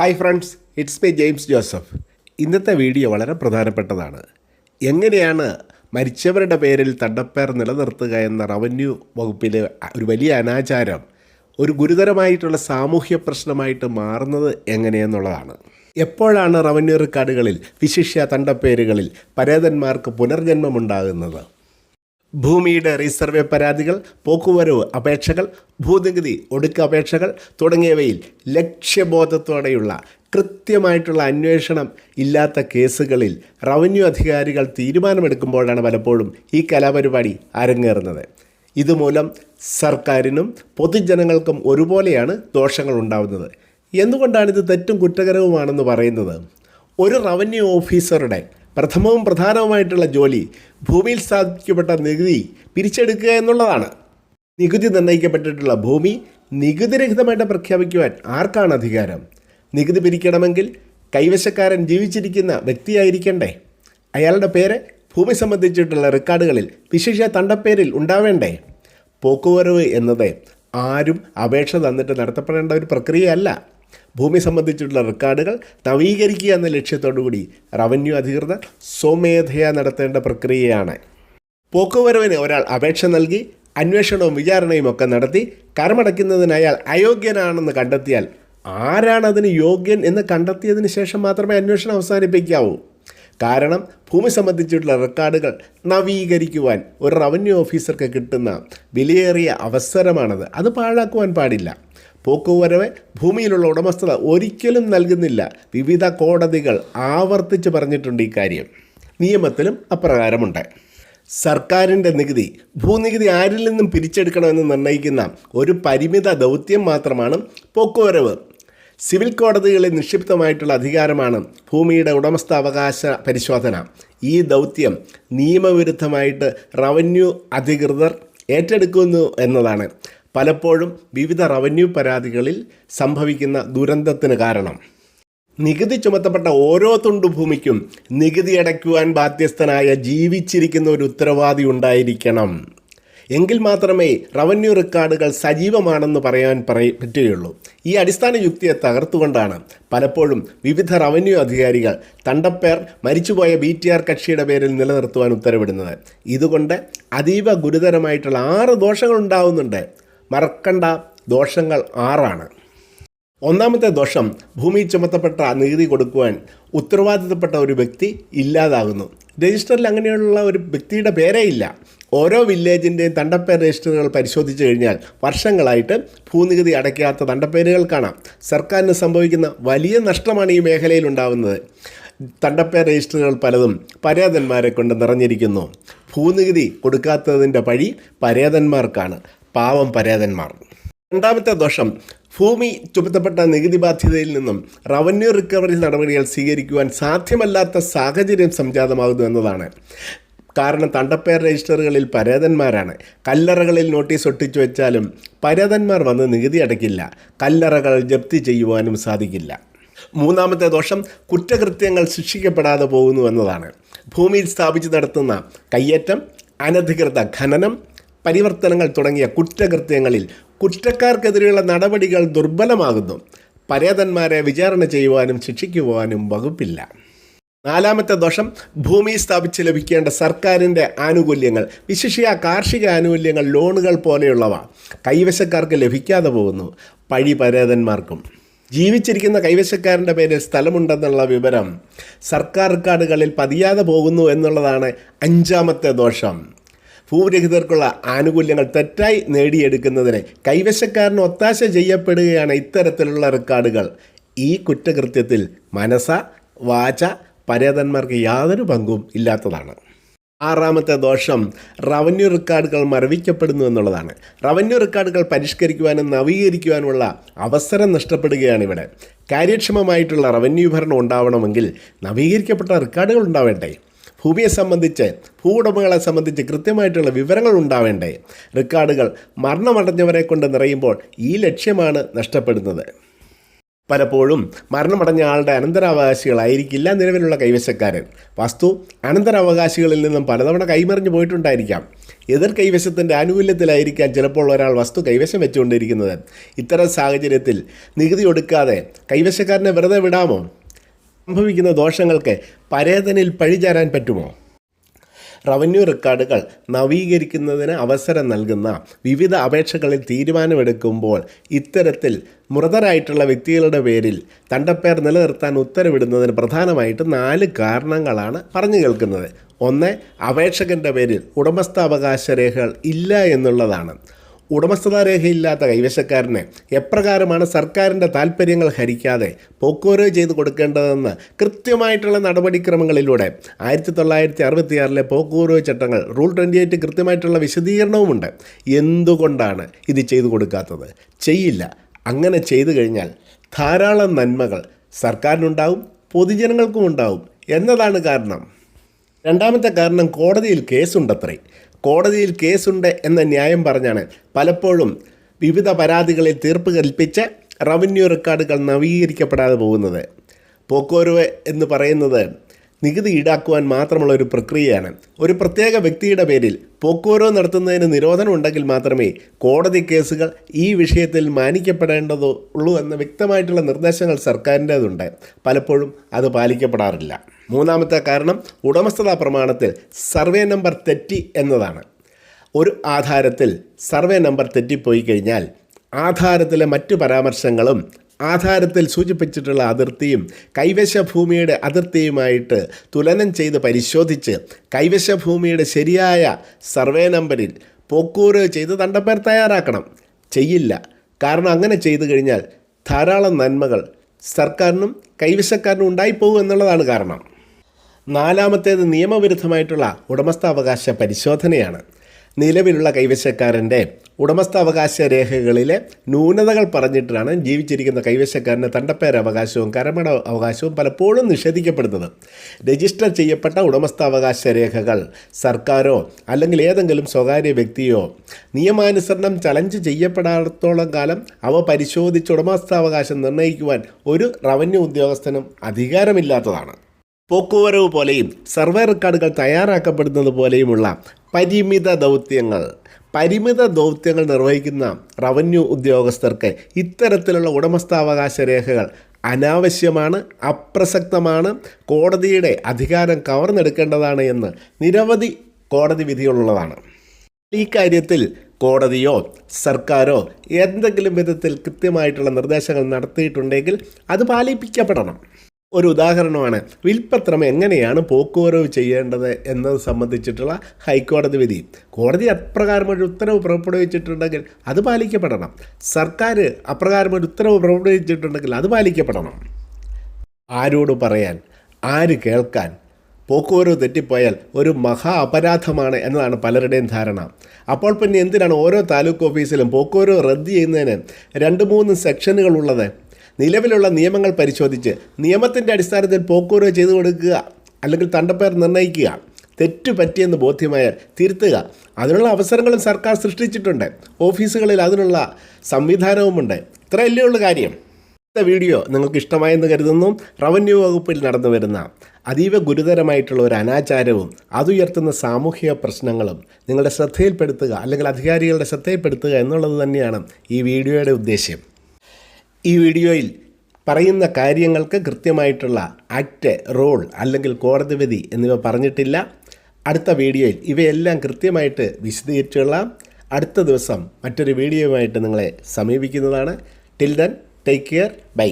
Hi friends it's me James Joseph ഇന്നത്തെ video വളരെ പ്രധാനപ്പെട്ടതാണ്. എങ്ങനെയാണ് മരിച്ചവരുടെ പേരിൽ തണ്ടപ്പേർ നിലനിർത്തുക എന്ന റവന്യൂ വകുപ്പിലെ ഒരു വലിയ അനാചാരം ഒരു ഗുരുതരമായിട്ടുള്ള സാമൂഹ്യ പ്രശ്നമായിട്ട് മാറുന്നത് എങ്ങനെയെന്നുള്ളതാണ്. എപ്പോഴാണ് റവന്യൂ റെക്കാർഡുകളിൽ വിശിഷ്യ തണ്ടപ്പേരുകളിൽ പരേതന്മാർക്ക് പുനർജന്മമുണ്ടാകുന്നത്? ഭൂമിയുടെ റീസർവേ പരാതികൾ പോക്കുവരവ് അപേക്ഷകൾ ഭൂനികുതി ഒടുക്ക അപേക്ഷകൾ തുടങ്ങിയവയിൽ ലക്ഷ്യബോധത്തോടെയുള്ള കൃത്യമായിട്ടുള്ള അന്വേഷണം ഇല്ലാത്ത കേസുകളിൽ റവന്യൂ അധികാരികൾ തീരുമാനമെടുക്കുമ്പോഴാണ് പലപ്പോഴും ഈ കലാപരിപാടി അരങ്ങേറുന്നത്. ഇതുമൂലം സർക്കാരിനും പൊതുജനങ്ങൾക്കും ഒരുപോലെയാണ് ദോഷങ്ങൾ ഉണ്ടാവുന്നത്. എന്തുകൊണ്ടാണിത് തെറ്റും കുറ്റകരവുമാണെന്ന് പറയുന്നത്? ഒരു റവന്യൂ ഓഫീസറുടെ പ്രഥമവും പ്രധാനവുമായിട്ടുള്ള ജോലി ഭൂമിയിൽ സ്ഥാപിക്കപ്പെട്ട നികുതി പിരിച്ചെടുക്കുക എന്നുള്ളതാണ്. നികുതി നിർണയിക്കപ്പെട്ടിട്ടുള്ള ഭൂമി നികുതിരഹിതമായിട്ട് പ്രഖ്യാപിക്കുവാൻ ആർക്കാണ് അധികാരം? നികുതി പിരിക്കണമെങ്കിൽ കൈവശക്കാരൻ ജീവിച്ചിരിക്കുന്ന വ്യക്തിയായിരിക്കണ്ടേ? അയാളുടെ പേര് ഭൂമി സംബന്ധിച്ചിട്ടുള്ള റെക്കോർഡുകളിൽ വിശേഷ തണ്ടപ്പേരിൽ ഉണ്ടാവേണ്ടേ? പോക്കുവരവ് എന്നത് ആരും അപേക്ഷ തന്നിട്ട് നടത്തപ്പെടേണ്ട ഒരു പ്രക്രിയയല്ല. ഭൂമി സംബന്ധിച്ചിട്ടുള്ള റെക്കോർഡുകൾ നവീകരിക്കുക എന്ന ലക്ഷ്യത്തോടുകൂടി റവന്യൂ അധികൃതർ സ്വമേധയാ നടത്തേണ്ട പ്രക്രിയയാണ്. പോക്കുവരവിന് ഒരാൾ അപേക്ഷ നൽകി അന്വേഷണവും വിചാരണയും ഒക്കെ നടത്തി കരമടയ്ക്കുന്നതിന് അയാൾ അയോഗ്യനാണെന്ന് കണ്ടെത്തിയാൽ ആരാണ് അതിന് യോഗ്യൻ എന്ന് കണ്ടെത്തിയതിന് ശേഷം മാത്രമേ അന്വേഷണം അവസാനിപ്പിക്കാവൂ. കാരണം ഭൂമി സംബന്ധിച്ചിട്ടുള്ള റെക്കോർഡുകൾ നവീകരിക്കുവാൻ ഒരു റവന്യൂ ഓഫീസർക്ക് കിട്ടുന്ന വിലയേറിയ അവസരമാണത്. അത് പാഴാക്കുവാൻ പാടില്ല. പോക്കുവരവ് ഭൂമിയിലുള്ള ഉടമസ്ഥത ഒരിക്കലും നൽകുന്നില്ല. വിവിധ കോടതികൾ ആവർത്തിച്ച് പറഞ്ഞിട്ടുണ്ട് ഈ കാര്യം. നിയമത്തിലും അപ്രകാരമുണ്ട്. സർക്കാരിന്റെ നികുതി ഭൂനികുതി ആരിൽ നിന്നും പിരിച്ചെടുക്കണമെന്ന് നിർണയിക്കുന്ന ഒരു പരിമിത ദൗത്യം മാത്രമാണ് പോക്കുവരവ്. സിവിൽ കോടതികളിൽ നിക്ഷിപ്തമായിട്ടുള്ള അധികാരമാണ് ഭൂമിയുടെ ഉടമസ്ഥാവകാശ പരിശോധന. ഈ ദൗത്യം നിയമവിരുദ്ധമായിട്ട് റവന്യൂ അധികൃതർ ഏറ്റെടുക്കുന്നു എന്നതാണ്. പലപ്പോഴും വിവിധ റവന്യൂ പരാതികളിൽ സംഭവിക്കുന്ന ദുരന്തത്തിന് കാരണം. നികുതി ചുമത്തപ്പെട്ട ഓരോ തുണ്ടു ഭൂമിക്കും നികുതി അടയ്ക്കുവാൻ ബാധ്യസ്ഥനായ ജീവിച്ചിരിക്കുന്ന ഒരു ഉത്തരവാദി ഉണ്ടായിരിക്കണം. എങ്കിൽ മാത്രമേ റവന്യൂ റെക്കോർഡുകൾ സജീവമാണെന്ന് പറയാൻ പറയ പറ്റുകയുള്ളൂ. ഈ അടിസ്ഥാന യുക്തിയെ തകർത്തുകൊണ്ടാണ് പലപ്പോഴും വിവിധ റവന്യൂ അധികാരികൾ തണ്ടപ്പേർ മരിച്ചുപോയ ബി ടി ആർ കക്ഷിയുടെ പേരിൽ നിലനിർത്തുവാൻ ഉത്തരവിടുന്നത്. ഇതുകൊണ്ട് അതീവ ഗുരുതരമായിട്ടുള്ള ആറ് ദോഷങ്ങൾ ഉണ്ടാവുന്നുണ്ട് മറക്കണ്ട ദോഷങ്ങൾ ആറാണ്. ഒന്നാമത്തെ ദോഷം ഭൂമി ചുമത്തപ്പെട്ട നികുതി കൊടുക്കുവാൻ ഉത്തരവാദിത്തപ്പെട്ട ഒരു വ്യക്തി ഇല്ലാതാകുന്നു. രജിസ്റ്ററിൽ അങ്ങനെയുള്ള ഒരു വ്യക്തിയുടെ പേരേ ഇല്ല. ഓരോ വില്ലേജിന്റെയും തണ്ടപ്പേർ രജിസ്റ്ററുകൾ പരിശോധിച്ച് കഴിഞ്ഞാൽ വർഷങ്ങളായിട്ട് ഭൂനികുതി അടയ്ക്കാത്ത തണ്ടപ്പേരുകൾ കാണാം. സർക്കാരിന് സംഭവിക്കുന്ന വലിയ നഷ്ടമാണ് ഈ മേഖലയിൽ ഉണ്ടാകുന്നത് തണ്ടപ്പേർ രജിസ്റ്ററുകൾ പലതും പരേതന്മാരെ കൊണ്ട് നിറഞ്ഞിരിക്കുന്നു. ഭൂനികുതി കൊടുക്കാത്തതിന്റെ പഴി പരേതന്മാർക്കാണ്. പാവം പരേതന്മാർ. രണ്ടാമത്തെ ദോഷം ഭൂമി ചുമത്തപ്പെട്ട നികുതി ബാധ്യതയിൽ നിന്നും റവന്യൂ റിക്കവറി നടപടികൾ സ്വീകരിക്കുവാൻ സാധ്യമല്ലാത്ത സാഹചര്യം സംജാതമാകുന്നു എന്നതാണ്. കാരണം തണ്ടപ്പേർ രജിസ്റ്ററുകളിൽ പരേതന്മാരാണ്. കല്ലറകളിൽ നോട്ടീസ് ഒട്ടിച്ചു വെച്ചാലും പരേതന്മാർ വന്ന് നികുതി അടയ്ക്കില്ല. കല്ലറകൾ ജപ്തി ചെയ്യുവാനും സാധിക്കില്ല. മൂന്നാമത്തെ ദോഷം കുറ്റകൃത്യങ്ങൾ ശിക്ഷിക്കപ്പെടാതെ പോകുന്നു എന്നതാണ്. ഭൂമിയിൽ സ്ഥാപിച്ച് നടത്തുന്ന കയ്യേറ്റം അനധികൃത ഖനനം പരിവർത്തനങ്ങൾ തുടങ്ങിയ കുറ്റകൃത്യങ്ങളിൽ കുറ്റക്കാർക്കെതിരെയുള്ള നടപടികൾ ദുർബലമാകുന്നു. പരേതന്മാരെ വിചാരണ ചെയ്യുവാനും ശിക്ഷിക്കുവാനും വകുപ്പില്ല. നാലാമത്തെ ദോഷം ഭൂമി സ്ഥാപിച്ച് ലഭിക്കേണ്ട സർക്കാരിന്റെ ആനുകൂല്യങ്ങൾ. വിശിഷ്യ കാർഷിക ആനുകൂല്യങ്ങൾ ലോണുകൾ പോലെയുള്ളവ കൈവശക്കാർക്ക് ലഭിക്കാതെ പോകുന്നു. പഴി പരേതന്മാർക്കും. ജീവിച്ചിരിക്കുന്ന കൈവശക്കാരന്റെ പേരിൽ സ്ഥലമുണ്ടെന്നുള്ള വിവരം സർക്കാർ റെക്കാർഡുകളിൽ പതിയാതെ പോകുന്നു എന്നുള്ളതാണ് അഞ്ചാമത്തെ ദോഷം. ഭൂരഹിതർക്കുള്ള ആനുകൂല്യങ്ങൾ തെറ്റായി നേടിയെടുക്കുന്നതിന് കൈവശക്കാരന് ഒത്താശ ചെയ്യപ്പെടുകയാണ് ഇത്തരത്തിലുള്ള റെക്കോർഡുകൾ. ഈ കുറ്റകൃത്യത്തിൽ മനസ വാച പര്യതന്മാർക്ക് യാതൊരു പങ്കും ഇല്ലാത്തതാണ്. ആറാമത്തെ ദോഷം റവന്യൂ റെക്കോർഡുകൾ മരവിക്കപ്പെടുന്നു എന്നുള്ളതാണ്. റവന്യൂ റെക്കോർഡുകൾ പരിഷ്കരിക്കുവാനും നവീകരിക്കുവാനുമുള്ള അവസരം നഷ്ടപ്പെടുകയാണ് ഇവിടെ. കാര്യക്ഷമമായിട്ടുള്ള റവന്യൂ ഭരണം ഉണ്ടാവണമെങ്കിൽ നവീകരിക്കപ്പെട്ട റെക്കോർഡുകൾ ഉണ്ടാവേണ്ടേ ഭൂമിയെ സംബന്ധിച്ച് ഭൂവുടമകളെ സംബന്ധിച്ച് കൃത്യമായിട്ടുള്ള വിവരങ്ങൾ ഉണ്ടാവേണ്ടേ? റെക്കോർഡുകൾ മരണമടഞ്ഞവരെ കൊണ്ട് നിറയുമ്പോൾ ഈ ലക്ഷ്യമാണ് നഷ്ടപ്പെടുന്നത്. പലപ്പോഴും മരണമടഞ്ഞ ആളുടെ അനന്തരാവകാശികളായിരിക്കില്ല നിലവിലുള്ള കൈവശക്കാരൻ. വസ്തു അനന്തരാവകാശികളിൽ നിന്നും പലതവണ കൈമറിഞ്ഞു പോയിട്ടുണ്ടായിരിക്കാം. എതിർ കൈവശത്തിന്റെ ആനുകൂല്യത്തിലായിരിക്കാം ചിലപ്പോൾ ഒരാൾ വസ്തു കൈവശം വെച്ചുകൊണ്ടിരിക്കുന്നത്. ഇത്തരം സാഹചര്യത്തിൽ നികുതി ഒടുക്കാതെ കൈവശക്കാരനെ വെറുതെ വിടാമോ? സംഭവിക്കുന്ന ദോഷങ്ങൾക്ക് പരേതനിൽ പഴിചാരാൻ പറ്റുമോ? റവന്യൂ റെക്കോർഡുകൾ നവീകരിക്കുന്നതിന് അവസരം നൽകുന്ന വിവിധ അപേക്ഷകളിൽ തീരുമാനമെടുക്കുമ്പോൾ ഇത്തരത്തിൽ മൃതരായിട്ടുള്ള വ്യക്തികളുടെ പേരിൽ തണ്ടപ്പേർ നിലനിർത്താൻ ഉത്തരവിടുന്നതിന് പ്രധാനമായിട്ട് നാല് കാരണങ്ങളാണ് പറഞ്ഞു കേൾക്കുന്നത്. ഒന്ന് അപേക്ഷകന്റെ പേരിൽ ഉടമസ്ഥാവകാശ രേഖകൾ ഇല്ല എന്നുള്ളതാണ്. ഉടമസ്ഥതാ രേഖയില്ലാത്ത കൈവശക്കാരന് എപ്രകാരമാണ് സർക്കാരിന്റെ താൽപ്പര്യങ്ങൾ ഹരിക്കാതെ പോക്കോരോ ചെയ്ത് കൊടുക്കേണ്ടതെന്ന് കൃത്യമായിട്ടുള്ള നടപടിക്രമങ്ങളിലൂടെ ആയിരത്തി തൊള്ളായിരത്തി അറുപത്തിയാറിലെ പോക്കോരോ ചട്ടങ്ങൾ റൂൾ ട്വന്റി എയ്റ്റ് കൃത്യമായിട്ടുള്ള വിശദീകരണവുമുണ്ട്. എന്തുകൊണ്ടാണ് ഇത് ചെയ്തു കൊടുക്കാത്തത്? ചെയ്യില്ല. അങ്ങനെ ചെയ്തു കഴിഞ്ഞാൽ ധാരാളം നന്മകൾ സർക്കാരിനുണ്ടാവും പൊതുജനങ്ങൾക്കും ഉണ്ടാവും എന്നതാണ് കാരണം. രണ്ടാമത്തെ കാരണം കോടതിയിൽ കേസുണ്ടത്രേ. കോടതിയിൽ കേസുണ്ട് എന്ന ന്യായം പറഞ്ഞാണ് പലപ്പോഴും വിവിധ പരാതികളിൽ തീർപ്പ് കൽപ്പിച്ച് റവന്യൂ റെക്കോർഡുകൾ നവീകരിക്കപ്പെടാതെ പോകുന്നത്. പോക്കോരുവ് എന്ന് പറയുന്നത് നികുതി ഈടാക്കുവാൻ മാത്രമുള്ള ഒരു പ്രക്രിയയാണ്. ഒരു പ്രത്യേക വ്യക്തിയുടെ പേരിൽ പോക്കോരോ നടത്തുന്നതിന് നിരോധനം ഉണ്ടെങ്കിൽ മാത്രമേ കോടതി കേസുകൾ ഈ വിഷയത്തിൽ മാനിക്കപ്പെടേണ്ടതുള്ളൂ എന്ന വ്യക്തമായിട്ടുള്ള നിർദ്ദേശങ്ങൾ സർക്കാരിന്റേതുണ്ട്. പലപ്പോഴും അത് പാലിക്കപ്പെടാറില്ല. മൂന്നാമത്തെ കാരണം ഉടമസ്ഥതാ പ്രമാണത്തിൽ സർവേ നമ്പർ തെറ്റി എന്നതാണ്. ഒരു ആധാരത്തിൽ സർവേ നമ്പർ തെറ്റിപ്പോയി കഴിഞ്ഞാൽ ആധാരത്തിലെ മറ്റു പരാമർശങ്ങളും ആധാരത്തിൽ സൂചിപ്പിച്ചിട്ടുള്ള അതിർത്തിയും കൈവശ ഭൂമിയുടെ അതിർത്തിയുമായിട്ട് തുലനം ചെയ്ത് പരിശോധിച്ച് കൈവശ ഭൂമിയുടെ ശരിയായ സർവേ നമ്പറിൽ പോക്കൂറ് ചെയ്ത് തണ്ടപ്പേർ തയ്യാറാക്കണം. ചെയ്യില്ല. കാരണം അങ്ങനെ ചെയ്തു കഴിഞ്ഞാൽ ധാരാളം നന്മകൾ സർക്കാരിനും കൈവശക്കാരനും ഉണ്ടായിപ്പോകും എന്നുള്ളതാണ് കാരണം. നാലാമത്തേത് നിയമവിരുദ്ധമായിട്ടുള്ള ഉടമസ്ഥാവകാശ പരിശോധനയാണ്. നിലവിലുള്ള കൈവശക്കാരന്റെ ഉടമസ്ഥാവകാശ രേഖകളിലെ ന്യൂനതകൾ പറഞ്ഞിട്ടാണ് ജീവിച്ചിരിക്കുന്ന കൈവശക്കാരന് തണ്ടപ്പേര അവകാശവും കരമട അവകാശവും പലപ്പോഴും നിഷേധിക്കപ്പെടുന്നത്. രജിസ്റ്റർ ചെയ്യപ്പെട്ട ഉടമസ്ഥാവകാശ രേഖകൾ സർക്കാരോ അല്ലെങ്കിൽ ഏതെങ്കിലും സ്വകാര്യ വ്യക്തിയോ നിയമാനുസരണം ചലഞ്ച് ചെയ്യപ്പെടാത്തോളം കാലം അവ പരിശോധിച്ച് ഉടമസ്ഥാവകാശം നിർണയിക്കുവാൻ ഒരു റവന്യൂ ഉദ്യോഗസ്ഥനും അധികാരമില്ലാത്തതാണ്. പോക്കുവരവ് പോലെയും സർവേ റെക്കോർഡുകൾ തയ്യാറാക്കപ്പെടുന്നത് പോലെയുമുള്ള പരിമിത ദൗത്യങ്ങൾ പരിമിത ദൗത്യങ്ങൾ നിർവഹിക്കുന്ന റവന്യൂ ഉദ്യോഗസ്ഥർക്ക് ഇത്തരത്തിലുള്ള ഉടമസ്ഥാവകാശ രേഖകൾ അനാവശ്യമാണ് അപ്രസക്തമാണ് കോടതിയുടെ അധികാരം കവർന്നെടുക്കേണ്ടതാണ് എന്ന് നിരവധി കോടതി വിധികളുള്ളതാണ്. ഈ കാര്യത്തിൽ കോടതിയോ സർക്കാരോ എന്തെങ്കിലും വിധത്തിൽ കൃത്യമായിട്ടുള്ള നിർദ്ദേശങ്ങൾ നടത്തിയിട്ടുണ്ടെങ്കിൽ അത് പാലിപ്പിക്കപ്പെടണം. ഒരു ഉദാഹരണമാണ്. വിൽപ്പത്രം എങ്ങനെയാണ് പോക്കുവരവ് ചെയ്യേണ്ടത് എന്നത് സംബന്ധിച്ചിട്ടുള്ള ഹൈക്കോടതി വിധി. കോടതി അപ്രകാരം ഒരു ഉത്തരവ് പുറപ്പെടുവിച്ചിട്ടുണ്ടെങ്കിൽ അത് പാലിക്കപ്പെടണം. സർക്കാർ അപ്രകാരം ഒരു ഉത്തരവ് പുറപ്പെടുവിച്ചിട്ടുണ്ടെങ്കിൽ അത് പാലിക്കപ്പെടണം. ആരോട് പറയാൻ ആര് കേൾക്കാൻ പോക്കുവരവ് തെറ്റിപ്പോയാൽ ഒരു മഹാ അപരാധമാണ് എന്നതാണ് പലരുടെയും ധാരണ. അപ്പോൾ പിന്നെ എന്തിനാണ് ഓരോ താലൂക്ക് ഓഫീസിലും പോക്കുവരവ് റദ്ദ് ചെയ്യുന്നതിന് രണ്ട് മൂന്ന് സെക്ഷനുകളുള്ളത് നിലവിലുള്ള നിയമങ്ങൾ പരിശോധിച്ച് നിയമത്തിന്റെ അടിസ്ഥാനത്തിൽ പോക്കുവരവ് ചെയ്തു കൊടുക്കുക അല്ലെങ്കിൽ തണ്ടപ്പേർ നിർണയിക്കുക തെറ്റ് പറ്റിയെന്ന് ബോധ്യമായാൽ തിരുത്തുക. അതിനുള്ള അവസരങ്ങളും സർക്കാർ സൃഷ്ടിച്ചിട്ടുണ്ട്. ഓഫീസുകളിൽ അതിനുള്ള സംവിധാനവുമുണ്ട്. ഇത്രയല്ലേ ഉള്ളൂ കാര്യം. ഇന്നത്തെ വീഡിയോ നിങ്ങൾക്ക് ഇഷ്ടമായെന്ന് കരുതുന്നു. റവന്യൂ വകുപ്പിൽ നടന്നു വരുന്ന അതീവ ഗുരുതരമായിട്ടുള്ള ഒരു അനാചാരവും അതുയർത്തുന്ന സാമൂഹിക പ്രശ്നങ്ങളും നിങ്ങളുടെ ശ്രദ്ധയിൽപ്പെടുത്തുക അല്ലെങ്കിൽ അധികാരികളുടെ ശ്രദ്ധയിൽപ്പെടുത്തുക എന്നുള്ളത് തന്നെയാണ് ഈ വീഡിയോയുടെ ഉദ്ദേശ്യം. ഈ വീഡിയോയിൽ പറയുന്ന കാര്യങ്ങൾക്ക് കൃത്യമായിട്ടുള്ള ആക്ട് റോൾ അല്ലെങ്കിൽ കോടതി വിധി എന്നിവ പറഞ്ഞിട്ടില്ല. അടുത്ത വീഡിയോയിൽ ഇവയെല്ലാം കൃത്യമായിട്ട് വിശദീകരിച്ചുകൊള്ളാം. അടുത്ത ദിവസം മറ്റൊരു വീഡിയോയുമായിട്ട് നിങ്ങളെ സമീപിക്കുന്നതാണ്. Till then take care bye